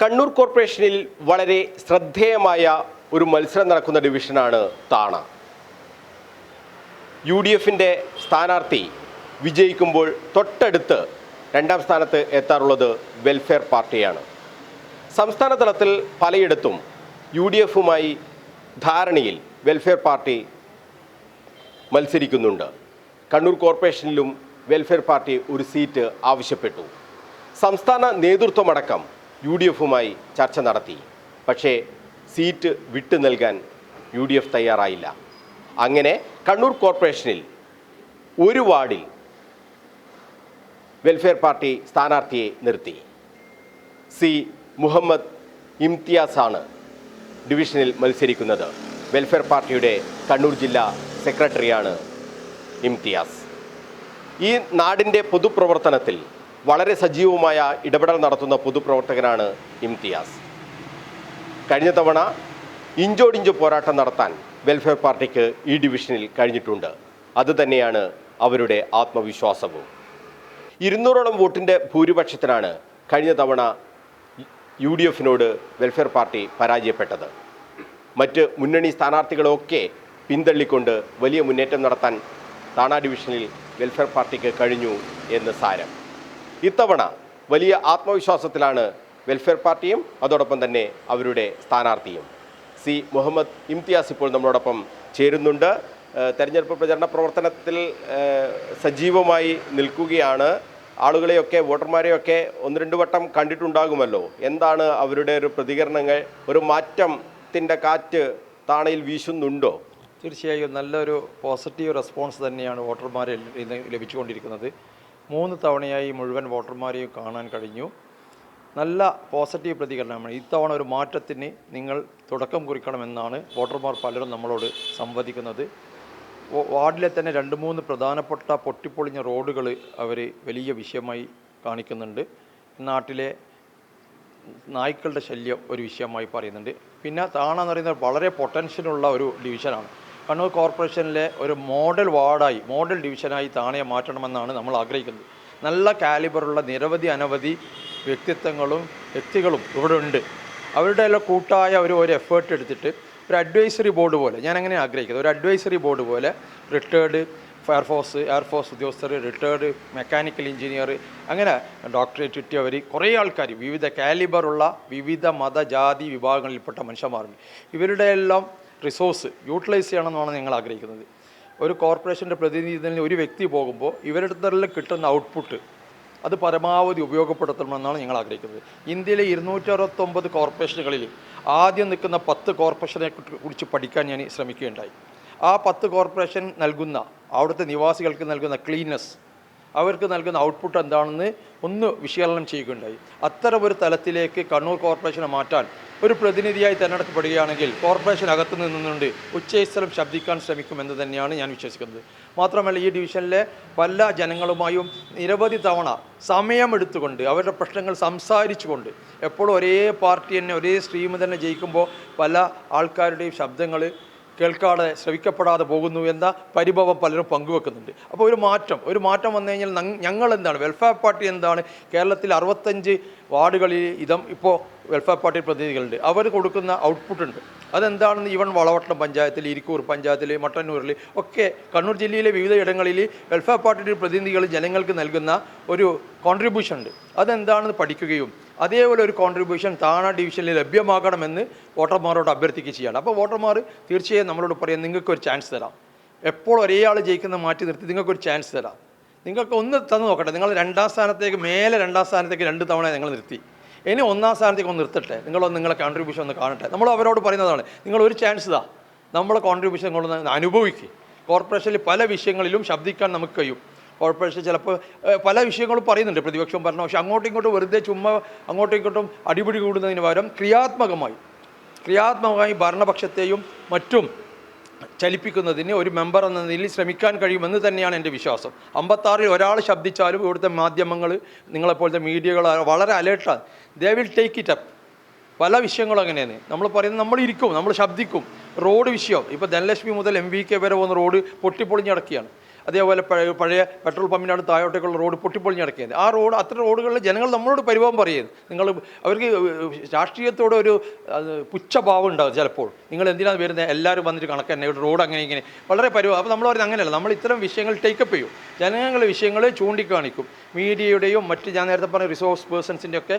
കണ്ണൂർ കോർപ്പറേഷനിൽ വളരെ ശ്രദ്ധേയമായ ഒരു മത്സരം നടക്കുന്ന ഡിവിഷനാണ് താണ. യു ഡി എഫിന്റെ സ്ഥാനാർത്ഥി വിജയിക്കുമ്പോൾ തൊട്ടടുത്ത് രണ്ടാം സ്ഥാനത്ത് എത്താറുള്ളത് വെൽഫെയർ പാർട്ടിയാണ്. സംസ്ഥാന തലത്തിൽ പലയിടത്തും യു ഡി എഫുമായി ധാരണയിൽ വെൽഫെയർ പാർട്ടി മത്സരിക്കുന്നുണ്ട്. കണ്ണൂർ കോർപ്പറേഷനിലും വെൽഫെയർ പാർട്ടി ഒരു സീറ്റ് ആവശ്യപ്പെട്ടു. സംസ്ഥാന നേതൃത്വമടക്കം യു ഡി എഫുമായി ചർച്ച നടത്തി. പക്ഷേ സീറ്റ് വിട്ടു നൽകാൻ യു ഡി എഫ് തയ്യാറായില്ല. അങ്ങനെ കണ്ണൂർ കോർപ്പറേഷനിൽ ഒരു വാർഡിൽ വെൽഫെയർ പാർട്ടി സ്ഥാനാർത്ഥിയെ നിർത്തി. സി മുഹമ്മദ് ഇംതിയാസാണ് ഡിവിഷനിൽ മത്സരിക്കുന്നത്. വെൽഫെയർ പാർട്ടിയുടെ കണ്ണൂർ ജില്ലാ സെക്രട്ടറിയാണ് ഇംതിയാസ്. ഈ നാടിന്റെ പൊതുപ്രവർത്തനത്തിൽ വളരെ സജീവമായ ഇടപെടൽ നടത്തുന്ന പൊതുപ്രവർത്തകനാണ് ഇംതിയാസ്. കഴിഞ്ഞ തവണ ഇഞ്ചോടിഞ്ച് പോരാട്ടം നടത്താൻ വെൽഫെയർ പാർട്ടിക്ക് ഈ ഡിവിഷനിൽ കഴിഞ്ഞിട്ടുണ്ട്. അതുതന്നെയാണ് അവരുടെ ആത്മവിശ്വാസവും. ഇരുന്നൂറോളം വോട്ടിന്റെ ഭൂരിപക്ഷത്തിനാണ് കഴിഞ്ഞ തവണ യു ഡി എഫിനോട് വെൽഫെയർ പാർട്ടി പരാജയപ്പെട്ടത്. മറ്റ് മുന്നണി സ്ഥാനാർത്ഥികളൊക്കെ പിന്തള്ളിക്കൊണ്ട് വലിയ മുന്നേറ്റം നടത്താൻ താണ ഡിവിഷനിൽ വെൽഫെയർ പാർട്ടിക്ക് കഴിഞ്ഞു എന്ന് സാരം. ഇത്തവണ വലിയ ആത്മവിശ്വാസത്തിലാണ് വെൽഫെയർ പാർട്ടിയും അതോടൊപ്പം തന്നെ അവരുടെ സ്ഥാനാർത്ഥിയും. സി മുഹമ്മദ് ഇംതിയാസ് ഇപ്പോൾ നമ്മളോടൊപ്പം ചേരുന്നുണ്ട്. തെരഞ്ഞെടുപ്പ് പ്രചരണ പ്രവർത്തനത്തിൽ സജീവമായി നിൽക്കുകയാണ്. ആളുകളെയൊക്കെ വോട്ടർമാരെയൊക്കെ ഒന്ന് രണ്ട് വട്ടം കണ്ടിട്ടുണ്ടാകുമല്ലോ. എന്താണ് അവരുടെ ഒരു പ്രതികരണങ്ങൾ? ഒരു മാറ്റത്തിന്റെ കാറ്റ് താണയിൽ വീശുന്നുണ്ടോ? തീർച്ചയായും നല്ലൊരു പോസിറ്റീവ് റെസ്പോൺസ് തന്നെയാണ് വോട്ടർമാരിൽ ഇന്ന് ലഭിച്ചുകൊണ്ടിരിക്കുന്നത്. മൂന്ന് തവണയായി മുഴുവൻ വോട്ടർമാരെയും കാണാൻ കഴിഞ്ഞു. നല്ല പോസിറ്റീവ് പ്രതികരണമാണ്. ഇത്തവണ ഒരു മാറ്റത്തിന് നിങ്ങൾ തുടക്കം കുറിക്കണമെന്നാണ് വോട്ടർമാർ പലരും നമ്മളോട് സംവദിക്കുന്നത്. വാർഡിലെ തന്നെ രണ്ട് മൂന്ന് പ്രധാനപ്പെട്ട പൊട്ടിപ്പൊളിഞ്ഞ റോഡുകൾ അവർ വലിയ വിഷയമായി കാണിക്കുന്നുണ്ട്. നാട്ടിലെ നായ്ക്കളുടെ ശല്യം ഒരു വിഷയമായി പറയുന്നുണ്ട്. പിന്നെ താണെന്ന് പറയുന്നത് വളരെ പൊട്ടൻഷ്യലുള്ള ഒരു ഡിവിഷനാണ്. കണ്ണൂർ കോർപ്പറേഷനിലെ ഒരു മോഡൽ വാർഡായി മോഡൽ ഡിവിഷനായി താണയെ മാറ്റണമെന്നാണ് നമ്മൾ ആഗ്രഹിക്കുന്നത്. നല്ല കാലിബറുള്ള നിരവധി അനവധി വ്യക്തിത്വങ്ങളും വ്യക്തികളും ഇവിടെ ഉണ്ട്. അവരുടെ എല്ലാം കൂട്ടായ ഒരു ഒരു എഫേർട്ട് എടുത്തിട്ട് ഒരു അഡ്വൈസറി ബോർഡ് പോലെ ഞാൻ അങ്ങനെ ആഗ്രഹിക്കുന്നത് ഒരു അഡ്വൈസറി ബോർഡ് പോലെ retired fire force air force ഉദ്യോഗസ്ഥർ റിട്ടയേർഡ് മെക്കാനിക്കൽ എഞ്ചിനീയർ അങ്ങനെ ഡോക്ടറേറ്റ് കിട്ടിയവർ കുറേ ആൾക്കാർ വിവിധ കാലിബറുള്ള വിവിധ മത ജാതി വിഭാഗങ്ങളിൽപ്പെട്ട മനുഷ്യന്മാരുണ്ട്. ഇവരുടെ എല്ലാം റിസോഴ്സ് യൂട്ടിലൈസ് ചെയ്യണമെന്നാണ് ഞങ്ങൾ ആഗ്രഹിക്കുന്നത്. ഒരു കോർപ്പറേഷന്റെ പ്രതിനിധിയിൽ ഒരു വ്യക്തി പോകുമ്പോൾ ഇവരുടെ കിട്ടുന്ന ഔട്ട്പുട്ട് അത് പരമാവധി ഉപയോഗപ്പെടുത്തണമെന്നാണ് ഞങ്ങൾ ആഗ്രഹിക്കുന്നത്. ഇന്ത്യയിലെ ഇരുന്നൂറ്റി അറുപത്തൊമ്പത് കോർപ്പറേഷനുകളിൽ ആദ്യം നിൽക്കുന്ന പത്ത് കോർപ്പറേഷനെ കുറിച്ച് പഠിക്കാൻ ഞാൻ ശ്രമിക്കുകയുണ്ടായി. ആ പത്ത് കോർപ്പറേഷൻ നൽകുന്ന അവിടുത്തെ നിവാസികൾക്ക് നൽകുന്ന ക്ലീൻനെസ് അവർക്ക് നൽകുന്ന ഔട്ട്പുട്ട് എന്താണെന്ന് ഒന്ന് വിശകലനം ചെയ്യുകയുണ്ടായി. അത്തരമൊരു തലത്തിലേക്ക് കണ്ണൂർ കോർപ്പറേഷനെ മാറ്റാൻ ഒരു പ്രതിനിധിയായി തിരഞ്ഞെടുക്കപ്പെടുകയാണെങ്കിൽ കോർപ്പറേഷൻ അകത്ത് നിന്നുകൊണ്ട് ഉച്ചസ്ഥലം ശബ്ദിക്കാൻ ശ്രമിക്കുമെന്ന് തന്നെയാണ് ഞാൻ വിശ്വസിക്കുന്നത്. മാത്രമല്ല ഈ ഡിവിഷനിലെ പല ജനങ്ങളുമായും നിരവധി തവണ സമയമെടുത്തുകൊണ്ട് അവരുടെ പ്രശ്നങ്ങൾ സംസാരിച്ചുകൊണ്ട് എപ്പോഴും ഒരേ പാർട്ടി തന്നെ ഒരേ സ്ട്രീം തന്നെ ജയിക്കുമ്പോൾ പല ആൾക്കാരുടെയും ശബ്ദങ്ങൾ കേൾക്കാതെ ശ്രവിക്കപ്പെടാതെ പോകുന്നു എന്ന പരിഭവം പലരും പങ്കുവെക്കുന്നുണ്ട്. അപ്പോൾ ഒരു മാറ്റം ഒരു മാറ്റം വന്നു കഴിഞ്ഞാൽ ഞങ്ങൾ എന്താണ്? വെൽഫെയർ പാർട്ടി എന്താണ്? കേരളത്തിൽ അറുപത്തഞ്ച് വാർഡുകളിൽ ഇതം ഇപ്പോൾ വെൽഫെയർ പാർട്ടി പ്രതിനിധികളുണ്ട്. അവർ കൊടുക്കുന്ന ഔട്ട്പുട്ട് ഉണ്ട്. അതെന്താണെന്ന് ഈവൻ വളവട്ടം പഞ്ചായത്തിൽ ഇരിക്കൂർ പഞ്ചായത്തിൽ മട്ടന്നൂരിൽ ഒക്കെ കണ്ണൂർ ജില്ലയിലെ വിവിധ ഇടങ്ങളിൽ വെൽഫെയർ പാർട്ടിയുടെ പ്രതിനിധികൾ ജനങ്ങൾക്ക് നൽകുന്ന ഒരു കോൺട്രിബ്യൂഷൻ ഉണ്ട്. അതെന്താണെന്ന് പഠിക്കുകയും അതേപോലെ ഒരു കോൺട്രിബ്യൂഷൻ താണ ഡിവിഷനിൽ ലഭ്യമാകണമെന്ന് വോട്ടർമാരോട് അഭ്യർത്ഥിക്കുക ചെയ്യണം അപ്പോൾ വോട്ടർമാർ തീർച്ചയായും നമ്മളോട് പറയാം നിങ്ങൾക്ക് ഒരു ചാൻസ് തരാം. എപ്പോൾ ഒരേ ആൾ ജയിക്കുന്ന മാറ്റി നിർത്തി നിങ്ങൾക്ക് ഒരു ചാൻസ് തരാം. നിങ്ങൾക്ക് ഒന്ന് തന്നു നോക്കട്ടെ. നിങ്ങൾ രണ്ടാം സ്ഥാനത്തേക്ക് മേലെ രണ്ടാം സ്ഥാനത്തേക്ക് രണ്ട് തവണ നിങ്ങൾ നിർത്തി. ഇനി ഒന്നാം സ്ഥാനത്തേക്ക് ഒന്ന് നിർത്തട്ടെ. നിങ്ങളൊന്ന് നിങ്ങളുടെ കോൺട്രിബ്യൂഷൻ ഒന്ന് കാണട്ടെ. നമ്മൾ അവരോട് പറയുന്നതാണ് നിങ്ങൾ ഒരു ചാൻസ് ഇതാ. നമ്മളെ കോൺട്രിബ്യൂഷൻ നിങ്ങളൊന്ന് അനുഭവിക്കുക കോർപ്പറേഷനിൽ പല വിഷയങ്ങളിലും ശബ്ദിക്കാൻ നമുക്ക് കഴിയും. കോർപ്പറേഷൻ ചിലപ്പോൾ പല വിഷയങ്ങളും പറയുന്നുണ്ട്. പ്രതിപക്ഷം പറഞ്ഞു പക്ഷേ അങ്ങോട്ടും ഇങ്ങോട്ടും വെറുതെ ചുമ്മാ അങ്ങോട്ടും ഇങ്ങോട്ടും അടിപിടി കൂടുന്നതിന് പകരം ക്രിയാത്മകമായി. ക്രിയാത്മകമായി ഭരണപക്ഷത്തെയും മറ്റും ചലിപ്പിക്കുന്നതിന് ഒരു മെമ്പർ എന്ന നിലയിൽ ശ്രമിക്കാൻ കഴിയുമെന്ന് തന്നെയാണ് എന്റെ വിശ്വാസം. അമ്പത്താറിൽ ഒരാൾ ശബ്ദിച്ചാലും ഇവിടുത്തെ മാധ്യമങ്ങൾ നിങ്ങളെപ്പോലത്തെ മീഡിയകൾ വളരെ അലേർട്ടാണ്. They will take it up പല വിഷയങ്ങളും അങ്ങനെയാണ്. നമ്മൾ പറയുന്നത് നമ്മൾ ഇരിക്കും നമ്മൾ ശബ്ദിക്കും. റോഡ് വിഷയം. ഇപ്പോൾ ധനലക്ഷ്മി മുതൽ എം വി കെ വരെ പോകുന്ന റോഡ് പൊട്ടിപ്പൊളിഞ്ഞടക്കുകയാണ് അതേപോലെ പഴയ പെട്രോൾ പമ്പിനാണ് താഴോട്ടേക്കുള്ള റോഡ് പൊട്ടിപ്പൊളിഞ്ഞ് കിടക്കുന്നത് ആ റോഡ് അത്ര റോഡുകളിൽ ജനങ്ങൾ നമ്മളോട് പരിഭവം പറയുന്നത് നിങ്ങൾ അവർക്ക് രാഷ്ട്രീയത്തോടെ ഒരു പുച്ഛഭാവം ഉണ്ടാകും ചിലപ്പോൾ. നിങ്ങൾ എന്തിനാണ് വരുന്നത് എല്ലാവരും വന്നിട്ട് കണക്ക് തന്നെ റോഡ് അങ്ങനെ ഇങ്ങനെ. വളരെ പരിഭവം. അപ്പോൾ നമ്മൾ പറയുന്നത് അങ്ങനെയല്ല. നമ്മൾ ഇത്തരം വിഷയങ്ങൾ ടേക്കപ്പ് ചെയ്യും. ജനങ്ങളുടെ വിഷയങ്ങൾ ചൂണ്ടിക്കാണിക്കും. മീഡിയയുടെയും മറ്റ് ഞാൻ നേരത്തെ പറഞ്ഞ റിസോഴ്സ് പേഴ്സൺസിന്റെ ഒക്കെ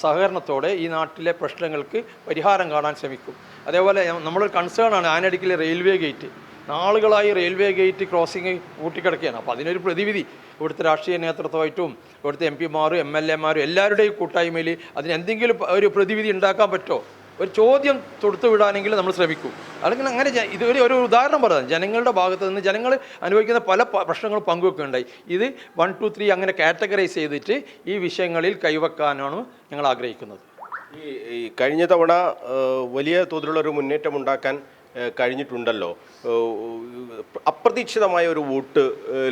സഹകരണത്തോടെ ഈ നാട്ടിലെ പ്രശ്നങ്ങൾക്ക് പരിഹാരം കാണാൻ ശ്രമിക്കും. അതേപോലെ നമ്മളൊരു കൺസേൺ ആണ് ആനടിക്കിലെ റെയിൽവേ ഗേറ്റ് നാളുകളായി റെയിൽവേ ഗേറ്റ് ക്രോസിംഗ് കൂട്ടിക്കിടക്കുകയാണ്. അപ്പോൾ അതിനൊരു പ്രതിവിധി. ഇവിടുത്തെ രാഷ്ട്രീയ നേതൃത്വമായിട്ടും ഇവിടുത്തെ എം പിമാരും എം എൽ എമാരും എല്ലാവരുടെയും കൂട്ടായ്മയിൽ അതിനെന്തെങ്കിലും ഒരു പ്രതിവിധി ഉണ്ടാക്കാൻ പറ്റുമോ ഒരു ചോദ്യം തൊടുത്തു വിടാനെങ്കിൽ നമ്മൾ ശ്രമിക്കും. അല്ലെങ്കിൽ അങ്ങനെ ഇത് ഒരു ഒരു ഉദാഹരണം പറയാം ജനങ്ങളുടെ ഭാഗത്ത് നിന്ന് ജനങ്ങൾ അനുഭവിക്കുന്ന പല പ്രശ്നങ്ങളും പങ്കുവെക്കുകയുണ്ടായി ഇത് വൺ ടു ത്രീ അങ്ങനെ കാറ്റഗറൈസ് ചെയ്തിട്ട് ഈ വിഷയങ്ങളിൽ കൈവെക്കാനാണ് ഞങ്ങൾ ആഗ്രഹിക്കുന്നത്. ഈ കഴിഞ്ഞ തവണ വലിയ തോതിലുള്ള ഒരു മുന്നേറ്റം ഉണ്ടാക്കാൻ കഴിഞ്ഞിട്ടുണ്ടല്ലോ. അപ്രതീക്ഷിതമായ ഒരു വോട്ട്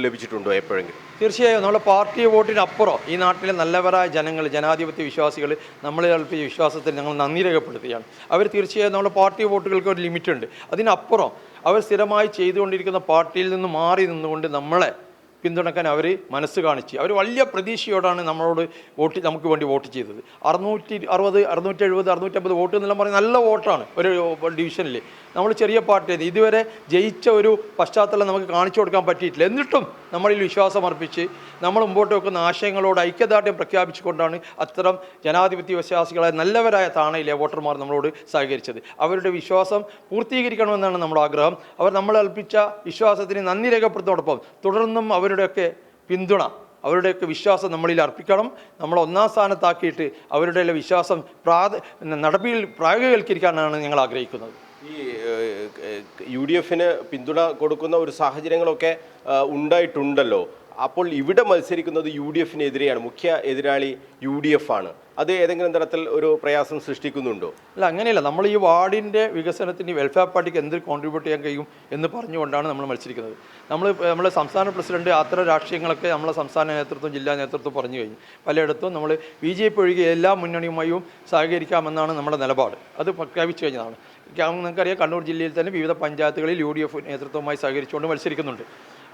ലഭിച്ചിട്ടുണ്ടോ എപ്പോഴെങ്കിലും? തീർച്ചയായും. നമ്മുടെ പാർട്ടി വോട്ടിനപ്പുറം ഈ നാട്ടിലെ നല്ലവരായ ജനങ്ങൾ ജനാധിപത്യ വിശ്വാസികൾ നമ്മളെ കൽപ്പിച്ച വിശ്വാസത്തിൽ ഞങ്ങൾ നന്ദി രേഖപ്പെടുത്തുകയാണ്. അവർ തീർച്ചയായും നമ്മുടെ പാർട്ടി വോട്ടുകൾക്ക് ഒരു ലിമിറ്റ് ഉണ്ട് അതിനപ്പുറം അവർ സ്ഥിരമായി ചെയ്തുകൊണ്ടിരിക്കുന്ന പാർട്ടിയിൽ നിന്ന് മാറി നിന്നുകൊണ്ട് നമ്മളെ പിന്തുണക്കാൻ അവർ മനസ്സ് കാണിച്ച്. അവർ വലിയ പ്രതീക്ഷയോടാണ് നമ്മളോട് വോട്ട് നമുക്ക് വേണ്ടി വോട്ട് ചെയ്തത്. അറുന്നൂറ്റി അറുപത് അറുന്നൂറ്റി എഴുപത് അറുന്നൂറ്റമ്പത് വോട്ട് എന്നെല്ലാം പറഞ്ഞാൽ നല്ല വോട്ടാണ് ഒരു ഡിവിഷനിൽ നമ്മൾ ചെറിയ പാർട്ടിയാണ് ഇതുവരെ ജയിച്ച ഒരു പശ്ചാത്തലം നമുക്ക് കാണിച്ചു കൊടുക്കാൻ പറ്റിയിട്ടില്ല. എന്നിട്ടും നമ്മളിൽ വിശ്വാസം അർപ്പിച്ച് നമ്മൾ മുമ്പോട്ട് വെക്കുന്ന ആശയങ്ങളോട് ഐക്യദാർഢ്യം പ്രഖ്യാപിച്ചുകൊണ്ടാണ് അത്തരം ജനാധിപത്യ വിശ്വാസികളായ നല്ലവരായ താണയിലെ വോട്ടർമാർ നമ്മളോട് സഹകരിച്ചത്. അവരുടെ വിശ്വാസം പൂർത്തീകരിക്കണമെന്നാണ് നമ്മുടെ ആഗ്രഹം. അവർ നമ്മൾ അൽപ്പിച്ച വിശ്വാസത്തിന് നന്ദി രേഖപ്പെടുത്തോടൊപ്പം തുടർന്നും അവരുടെയൊക്കെ പിന്തുണ അവരുടെയൊക്കെ വിശ്വാസം നമ്മളിൽ അർപ്പിക്കണം. നമ്മൾ ഒന്നാം സ്ഥാനത്താക്കിയിട്ട് അവരുടെ വിശ്വാസം പ്രാത നടപ്പിൽ പ്രായോഗികവൽക്കരിക്കാനാണ് ഞങ്ങൾ ആഗ്രഹിക്കുന്നത്. ഈ യു ഡി എഫിന് പിന്തുണ കൊടുക്കുന്ന ഒരു സാഹചര്യങ്ങളൊക്കെ ഉണ്ടായിട്ടുണ്ടല്ലോ. അപ്പോൾ ഇവിടെ മത്സരിക്കുന്നത് യു ഡി എഫിനെതിരെയാണ്. മുഖ്യ എതിരാളി യു ഡി എഫ് ആണ് അത് ഏതെങ്കിലും തരത്തിൽ ഒരു പ്രയാസം സൃഷ്ടിക്കുന്നുണ്ടോ? അല്ല അങ്ങനെയല്ല. നമ്മൾ ഈ വാർഡിന്റെ വികസനത്തിന് വെൽഫെയർ പാർട്ടിക്ക് എന്ത് കോൺട്രിബ്യൂട്ട് ചെയ്യാൻ കഴിയും എന്ന് പറഞ്ഞുകൊണ്ടാണ് നമ്മൾ മത്സരിക്കുന്നത്. നമ്മൾ നമ്മളെ സംസ്ഥാന പ്രസിഡന്റ് അത്ര രാഷ്ട്രീയങ്ങളൊക്കെ നമ്മളെ സംസ്ഥാന നേതൃത്വം ജില്ലാ നേതൃത്വം പറഞ്ഞു കഴിഞ്ഞു. പലയിടത്തും നമ്മൾ ബി ജെ പി ഒഴികെ എല്ലാ മുന്നണിയുമായും സഹകരിക്കാമെന്നാണ് നമ്മുടെ നിലപാട്. അത് പ്രഖ്യാപിച്ചു കഴിഞ്ഞതാണ്. നിങ്ങൾക്കറിയാം കണ്ണൂർ ജില്ലയിൽ തന്നെ വിവിധ പഞ്ചായത്തുകളിൽ യു ഡി എഫ് നേതൃത്വവുമായി സഹകരിച്ചുകൊണ്ട് മത്സരിക്കുന്നുണ്ട്.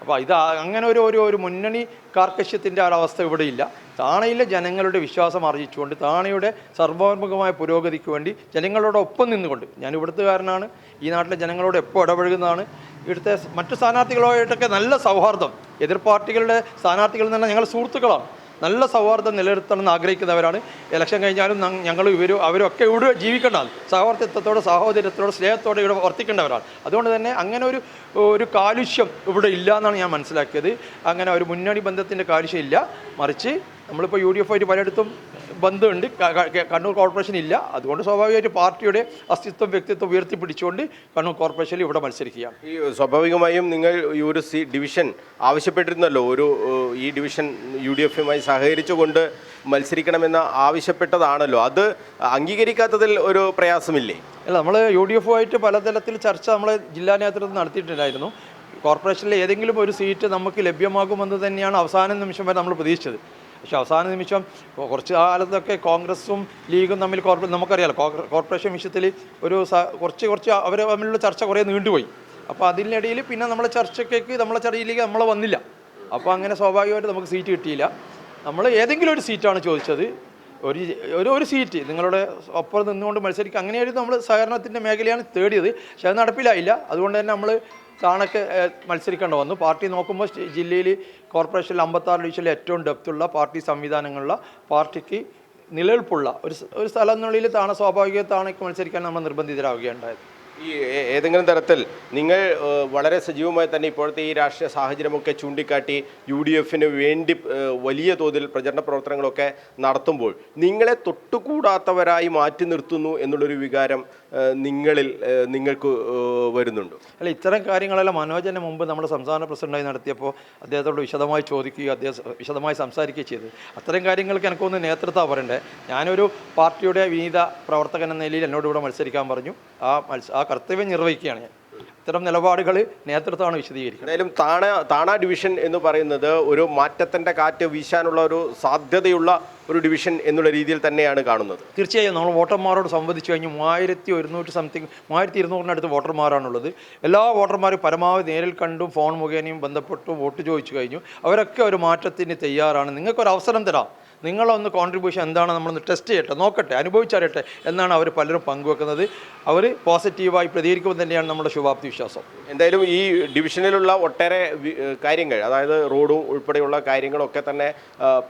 അപ്പോൾ ഇത് അങ്ങനെ ഒരു ഒരു ഒരു മുന്നണി കാർക്കശ്യത്തിന്റെ ഒരവസ്ഥ ഇവിടെയില്ല. താണയിലെ ജനങ്ങളുടെ വിശ്വാസം ആർജിച്ചുകൊണ്ട് താണയുടെ സർവാത്മകമായ പുരോഗതിക്ക് വേണ്ടി ജനങ്ങളോടൊപ്പം നിന്നുകൊണ്ട് ഞാൻ ഇവിടുത്തുകാരനാണ് ഈ നാട്ടിലെ ജനങ്ങളോട് എപ്പോൾ ഇടപഴകുന്നതാണ് ഇവിടുത്തെ മറ്റു സ്ഥാനാർത്ഥികളുമായിട്ടൊക്കെ നല്ല സൗഹാർദ്ദം. എതിർ പാർട്ടികളുടെ സ്ഥാനാർത്ഥികളിൽ നിന്ന് ഞങ്ങൾ സുഹൃത്തുക്കളാണ്. നല്ല സൗഹാർദ്ദം നിലനിർത്തണം എന്ന് ആഗ്രഹിക്കുന്നവരാണ്. ഇലക്ഷൻ കഴിഞ്ഞാലും ഞങ്ങ- ഞങ്ങൾ ഇവരും അവരൊക്കെ ഇവിടെ ജീവിക്കേണ്ടതാണ് സഹവർത്തിത്വത്തോടെ സഹോദര്യത്തോടെ സ്നേഹത്തോടെ ഇവിടെ വർത്തിക്കേണ്ടവരാണ് അതുകൊണ്ട് തന്നെ അങ്ങനെ ഒരു ഒരു കാലുഷ്യം ഇവിടെ ഇല്ല എന്നാണ് ഞാൻ മനസ്സിലാക്കിയത്. അങ്ങനെ ഒരു മുന്നണി ബന്ധത്തിന്റെ കാലുഷ്യം ഇല്ല. മറിച്ച് നമ്മളിപ്പോൾ യു ഡി എഫ് ആയിട്ട് പലയിടത്തും ബന്ധമുണ്ട്. കണ്ണൂർ കോർപ്പറേഷൻ ഇല്ല. അതുകൊണ്ട് സ്വാഭാവികമായിട്ട് പാർട്ടിയുടെ അസ്തിത്വം വ്യക്തിത്വം ഉയർത്തിപ്പിടിച്ചുകൊണ്ട് കണ്ണൂർ കോർപ്പറേഷനിൽ ഇവിടെ മത്സരിക്കുകയാണ്. ഈ സ്വാഭാവികമായും നിങ്ങൾ ഈ ഒരു സി ഡിവിഷൻ ആവശ്യപ്പെട്ടിരുന്നല്ലോ. ഒരു ഈ ഡിവിഷൻ യു ഡി എഫുമായി സഹകരിച്ചുകൊണ്ട് മത്സരിക്കണമെന്ന് ആവശ്യപ്പെട്ടതാണല്ലോ. അത് അംഗീകരിക്കാത്തതിൽ ഒരു പ്രയാസമില്ലേ? അല്ല നമ്മൾ യു ഡി എഫുമായിട്ട് പലതരത്തിൽ ചർച്ച നമ്മൾ ജില്ലാ നേതൃത്വം നടത്തിയിട്ടുണ്ടായിരുന്നു. കോർപ്പറേഷനിലെ ഏതെങ്കിലും ഒരു സീറ്റ് നമുക്ക് ലഭ്യമാകുമെന്ന് തന്നെയാണ് അവസാന നിമിഷം വരെ നമ്മൾ പ്രതീക്ഷിച്ചത്. പക്ഷേ അവസാന നിമിഷം കുറച്ച് കാലത്തൊക്കെ കോൺഗ്രസും ലീഗും തമ്മിൽ കോർപ്പറേ നമുക്കറിയാലോ കോർ- കോർപ്പറേഷൻ വിഷയത്തിൽ ഒരു കുറച്ച് കുറച്ച് അവർ തമ്മിലുള്ള ചർച്ച കുറേ നീണ്ടുപോയി. അപ്പോൾ അതിനിടയിൽ പിന്നെ നമ്മളെ ചർച്ചയ്ക്ക് നമ്മളെ ചർച്ചയിലേക്ക് നമ്മൾ വന്നില്ല. അപ്പോൾ അങ്ങനെ സ്വാഭാവികമായിട്ട് നമുക്ക് സീറ്റ് കിട്ടിയില്ല. നമ്മൾ ഏതെങ്കിലും ഒരു സീറ്റാണ് ചോദിച്ചത്. ഒരു ഒരു ഒരു സീറ്റ് നിങ്ങളുടെ ഒപ്പം നിന്നുകൊണ്ട് മത്സരിക്കുക അങ്ങനെയായിരുന്നു നമ്മൾ സഹകരണത്തിന്റെ മേഖലയാണ് തേടിയത്. പക്ഷെ അത് നടപ്പിലായില്ല. അതുകൊണ്ട് തന്നെ നമ്മൾ താണൊക്കെ മത്സരിക്കേണ്ട വന്നു. പാർട്ടി നോക്കുമ്പോൾ ജില്ലയിൽ കോർപ്പറേഷനിൽ അമ്പത്താറ് ഡിവിഷനിൽ ഏറ്റവും ഡെപ്തുള്ള പാർട്ടി സംവിധാനങ്ങളുള്ള പാർട്ടിക്ക് നിലനിൽപ്പുള്ള ഒരു ഒരു സ്ഥലം എന്നുള്ളിൽ താണ സ്വാഭാവിക താണയ്ക്ക് മത്സരിക്കാൻ നമ്മൾ നിർബന്ധിതരാവുകയുണ്ടായത് ഈ ഏതെങ്കിലും തരത്തിൽ നിങ്ങൾ വളരെ സജീവമായി തന്നെ ഇപ്പോഴത്തെ ഈ രാഷ്ട്രീയ സാഹചര്യമൊക്കെ ചൂണ്ടിക്കാട്ടി യു ഡി എഫിന് വേണ്ടി വലിയ തോതിൽ പ്രചരണ പ്രവർത്തനങ്ങളൊക്കെ നടത്തുമ്പോൾ നിങ്ങളെ തൊട്ടുകൂടാത്തവരായി മാറ്റി നിർത്തുന്നു എന്നുള്ളൊരു വികാരം നിങ്ങളിൽ നിങ്ങൾക്ക് വരുന്നുണ്ട്? അല്ല ഇത്തരം കാര്യങ്ങളെല്ലാം മനോജന് മുമ്പ് നമ്മൾ സംസ്ഥാന പ്രസിഡന്റായി നടത്തിയപ്പോൾ അദ്ദേഹത്തോട് വിശദമായി ചോദിക്കുകയും അദ്ദേഹം വിശദമായി സംസാരിക്കുകയും ചെയ്തു. അത്തരം കാര്യങ്ങൾക്ക് എനിക്കൊന്ന് നേതൃത്വം പറയണ്ടേ? ഞാനൊരു പാർട്ടിയുടെ വിനീത പ്രവർത്തകൻ എന്ന നിലയിൽ എന്നോട് ഇവിടെ മത്സരിക്കാൻ പറഞ്ഞു. ആ മത്സ ആ കർത്തവ്യം നിർവഹിക്കുകയാണ് ഞാൻ. ഇത്തരം നിലപാടുകൾ നേതൃത്വമാണ് വിശദീകരിക്കുന്നത്. എന്തായാലും താണ താണ ഡിവിഷൻ എന്ന് പറയുന്നത് ഒരു മാറ്റത്തിന്റെ കാറ്റ് വീശാനുള്ള ഒരു സാധ്യതയുള്ള ഒരു ഡിവിഷൻ എന്നുള്ള രീതിയിൽ തന്നെയാണ് കാണുന്നത്. തീർച്ചയായും നമ്മൾ വോട്ടർമാരോട് സംവദിച്ചു കഴിഞ്ഞു. മൂവായിരത്തി ഒരുന്നൂറ്റി സംതിങ് മൂവായിരത്തി ഇരുന്നൂറിനടുത്ത് വോട്ടർമാരാണുള്ളത്. എല്ലാ വോട്ടർമാരും പരമാവധി നേരിൽ കണ്ടും ഫോൺ മുഖേനയും ബന്ധപ്പെട്ടും വോട്ട് ചോദിച്ചു കഴിഞ്ഞു. അവരൊക്കെ ഒരു മാറ്റത്തിന് തയ്യാറാണ്. നിങ്ങൾക്കൊരു അവസരം തരാം. നിങ്ങളൊന്ന് കോൺട്രിബ്യൂഷൻ എന്താണ് നമ്മളൊന്ന് ടെസ്റ്റ് ചെയ്യട്ടെ നോക്കട്ടെ അനുഭവിച്ചറിയട്ടെ എന്നാണ് അവർ പലരും പങ്കുവെക്കുന്നത്. അവർ പോസിറ്റീവായി പ്രതികരിക്കുമ്പോൾ തന്നെയാണ് നമ്മുടെ ശുഭാപ്തി വിശ്വാസം. എന്തായാലും ഈ ഡിവിഷനിലുള്ള ഒട്ടേറെ കാര്യങ്ങൾ അതായത് റോഡും ഉൾപ്പെടെയുള്ള കാര്യങ്ങളൊക്കെ തന്നെ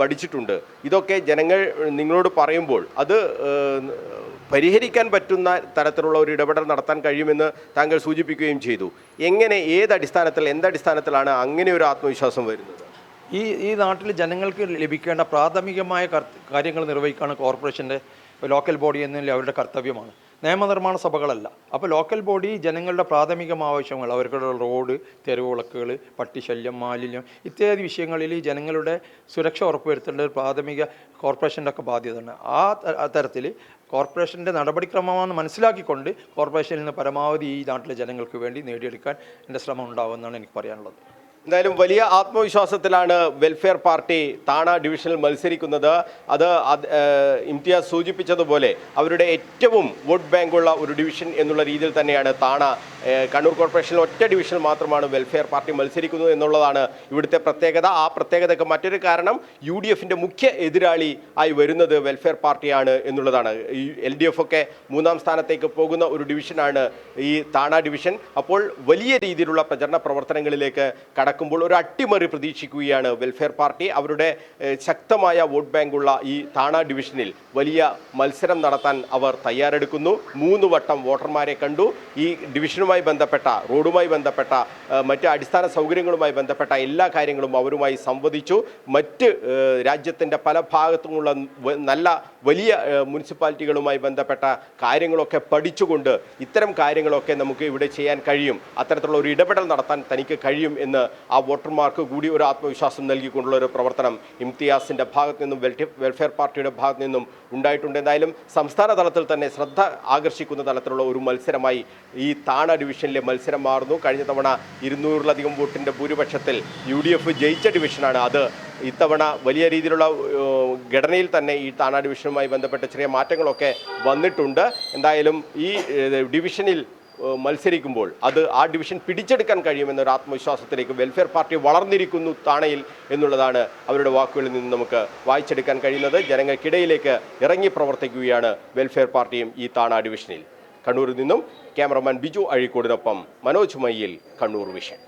പഠിച്ചിട്ടുണ്ട്. ഇതൊക്കെ ജനങ്ങൾ നിങ്ങളോട് പറയുമ്പോൾ അത് പരിഹരിക്കാൻ പറ്റുന്ന തരത്തിലുള്ള ഒരു ഇടപെടൽ നടത്താൻ കഴിയുമെന്ന് താങ്കൾ സൂചിപ്പിക്കുകയും ചെയ്തു. എങ്ങനെ ഏത് അടിസ്ഥാനത്തിൽ എന്തടിസ്ഥാനത്തിലാണ് അങ്ങനെ ഒരു ആത്മവിശ്വാസം വരുന്നത്? ഈ ഈ നാട്ടിൽ ജനങ്ങൾക്ക് ലഭിക്കേണ്ട പ്രാഥമികമായ കാര്യങ്ങൾ നിർവഹിക്കുകയാണ് കോർപ്പറേഷന്റെ ലോക്കൽ ബോഡി എന്ന അവരുടെ കർത്തവ്യമാണ്. നിയമനിർമ്മാണ സഭകളല്ല. അപ്പോൾ ലോക്കൽ ബോഡി ജനങ്ങളുടെ പ്രാഥമിക ആവശ്യങ്ങൾ അവരുടെ റോഡ് തെരുവുളക്കുകൾ പട്ടിശല്യം മാലിന്യം ഇത്യാദി വിഷയങ്ങളിൽ ജനങ്ങളുടെ സുരക്ഷ ഉറപ്പുവരുത്തേണ്ട ഒരു പ്രാഥമിക കോർപ്പറേഷന്റെ ഒക്കെ ബാധ്യതയാണ്. ആ തരത്തിൽ കോർപ്പറേഷന്റെ നടപടിക്രമമാണെന്ന് മനസ്സിലാക്കിക്കൊണ്ട് കോർപ്പറേഷനിൽ നിന്ന് പരമാവധി ഈ നാട്ടിലെ ജനങ്ങൾക്ക് വേണ്ടി നേടിയെടുക്കാൻ എന്റെ ശ്രമം ഉണ്ടാകുമെന്നാണ് എനിക്ക് പറയാനുള്ളത്. എന്തായാലും വലിയ ആത്മവിശ്വാസത്തിലാണ് വെൽഫെയർ പാർട്ടി താണ ഡിവിഷനിൽ മത്സരിക്കുന്നത്. അത് ഇംതിയാസ് സൂചിപ്പിച്ചതുപോലെ അവരുടെ ഏറ്റവും വോട്ട് ബാങ്കുള്ള ഒരു ഡിവിഷൻ എന്നുള്ള രീതിയിൽ തന്നെയാണ് താണ കണ്ണൂർ കോർപ്പറേഷനിൽ ഒറ്റ ഡിവിഷനിൽ മാത്രമാണ് വെൽഫെയർ പാർട്ടി മത്സരിക്കുന്നത് എന്നുള്ളതാണ് ഇവിടുത്തെ പ്രത്യേകത. ആ പ്രത്യേകതയ്ക്ക് മറ്റൊരു കാരണം യു ഡി എഫിന്റെ മുഖ്യ എതിരാളി ആയി വരുന്നത് വെൽഫെയർ പാർട്ടിയാണ് എന്നുള്ളതാണ്. ഈ എൽ ഡി എഫ് ഒക്കെ മൂന്നാം സ്ഥാനത്തേക്ക് പോകുന്ന ഒരു ഡിവിഷനാണ് ഈ താണ ഡിവിഷൻ. അപ്പോൾ വലിയ രീതിയിലുള്ള പ്രചരണ പ്രവർത്തനങ്ങളിലേക്ക് കടക്കുമ്പോൾ ഒരു അട്ടിമറി പ്രതീക്ഷിക്കുകയാണ് വെൽഫെയർ പാർട്ടി. അവരുടെ ശക്തമായ വോട്ട് ബാങ്കുള്ള ഈ താണ ഡിവിഷനിൽ വലിയ മത്സരം നടത്താൻ അവർ തയ്യാറെടുക്കുന്നു. മൂന്ന് വട്ടം വോട്ടർമാരെ കണ്ടു. ഈ ഡിവിഷനുമായി ബന്ധപ്പെട്ട റോഡുമായി ബന്ധപ്പെട്ട മറ്റ് അടിസ്ഥാന സൗകര്യങ്ങളുമായി ബന്ധപ്പെട്ട എല്ലാ കാര്യങ്ങളും അവരുമായി സംവദിച്ചു. മറ്റ് രാജ്യത്തിന്റെ പല ഭാഗത്തുമുള്ള നല്ല വലിയ മുനിസിപ്പാലിറ്റികളുമായി ബന്ധപ്പെട്ട കാര്യങ്ങളൊക്കെ പഠിച്ചുകൊണ്ട് ഇത്തരം കാര്യങ്ങളൊക്കെ നമുക്ക് ഇവിടെ ചെയ്യാൻ കഴിയും. അത്തരത്തിലുള്ള ഒരു ഇടപെടൽ നടത്താൻ തനിക്ക് കഴിയും എന്ന് ആ വോട്ടർമാർക്ക് കൂടി ഒരു ആത്മവിശ്വാസം നൽകിക്കൊണ്ടുള്ള ഒരു പ്രവർത്തനം ഇംതിയാസിന്റെ ഭാഗത്ത് നിന്നും വെൽഫെയർ പാർട്ടിയുടെ ഭാഗത്തു നിന്നും ഉണ്ടായിട്ടുണ്ട്. എന്തായാലും സംസ്ഥാന തലത്തിൽ തന്നെ ശ്രദ്ധ ആകർഷിക്കുന്ന തലത്തിലുള്ള ഒരു മത്സരമായി ഈ താണ ഡിവിഷനിലെ മത്സരം മാറുന്നു. കഴിഞ്ഞ തവണ ഇരുന്നൂറിലധികം വോട്ടിന്റെ ഭൂരിപക്ഷത്തിൽ യു ഡി എഫ് ജയിച്ച ഡിവിഷനാണ് അത്. ഇത്തവണ വലിയ രീതിയിലുള്ള ഘടനയിൽ തന്നെ ഈ താണ ഡിവിഷനുമായി ബന്ധപ്പെട്ട ചെറിയ മാറ്റങ്ങളൊക്കെ വന്നിട്ടുണ്ട്. എന്തായാലും ഈ ഡിവിഷനിൽ മത്സരിക്കുമ്പോൾ അത് ആ ഡിവിഷൻ പിടിച്ചെടുക്കാൻ കഴിയുമെന്നൊരു ആത്മവിശ്വാസത്തിലേക്ക് വെൽഫെയർ പാർട്ടി വളർന്നിരിക്കുന്നു താണയിൽ എന്നുള്ളതാണ് അവരുടെ വാക്കുകളിൽ നിന്ന് നമുക്ക് വായിച്ചെടുക്കാൻ കഴിയുന്നത്. ജനങ്ങൾക്കിടയിലേക്ക് ഇറങ്ങി പ്രവർത്തിക്കുകയാണ് വെൽഫെയർ പാർട്ടിയും ഈ താണ ഡിവിഷനിൽ. കണ്ണൂരിൽ നിന്നും ക്യാമറമാൻ ബിജു അഴീക്കോടിനൊപ്പം മനോജ് മയ്യിൽ കണ്ണൂർ വിഷൻ.